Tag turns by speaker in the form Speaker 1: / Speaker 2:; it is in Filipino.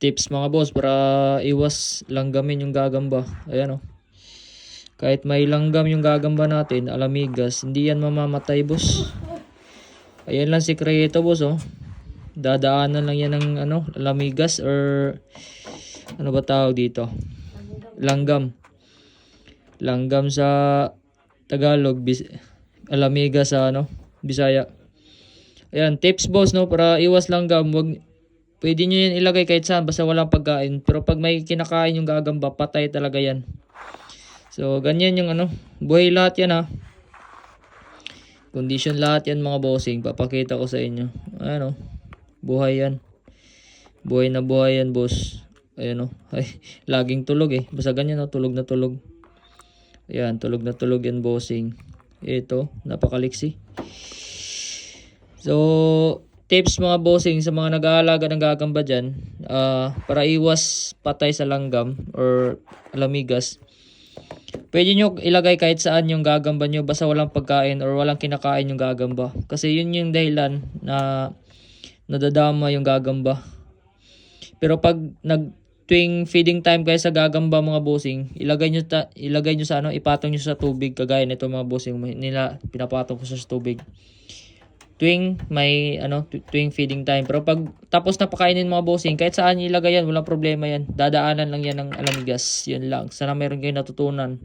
Speaker 1: tips mga boss para iwas langgamin yung gagamba. Ayan oh. Kahit may langgam yung gagamba natin, alamigas, hindi yan mamamatay boss. Ayan lang sikreto boss oh. Dadaanan lang yan ng ano, alamigas or ano ba tawag dito? Langgam. Langgam sa Tagalog, bis alamiga sa ano, Bisaya. Ayan, tips boss no para iwas langgam, wag Pwede nyo yan ilagay kahit saan basta walang pagkain. Pero pag may kinakain yung gagamba, patay talaga yan. So, ganyan yung ano. Buhay lahat yan ha. Condition lahat yan mga bossing. Papakita ko sa inyo. Ano. Buhay yan. Buhay na buhay yan boss. Ayan o. Ay, laging tulog eh. Basta ganyan o. Tulog na tulog. Ayan, tulog na tulog yan bossing. Ito, napakaliksi. So, tips mga bossing sa mga nag-aalaga ng gagamba dyan, ah, para iwas patay sa langgam or alamigas, pwede nyo ilagay kahit saan yung gagamba nyo basta walang pagkain or walang kinakain yung gagamba. Kasi yun yung dahilan na nadadama yung gagamba. Pero pag nag tuwing feeding time kayo sa gagamba mga bossing, ilagay nyo, ta, ilagay nyo sa ano, ipatong nyo sa tubig kagaya nito mga bossing nila, pinapatong ko sa tubig tuwing may ano tu- tuwing feeding time. Pero pag tapos na pakainin mga bossing kahit saan ilagay yan walang problema yan. Dadaanan lang yan ng alamigas yun lang. Sana meron kayo natutunan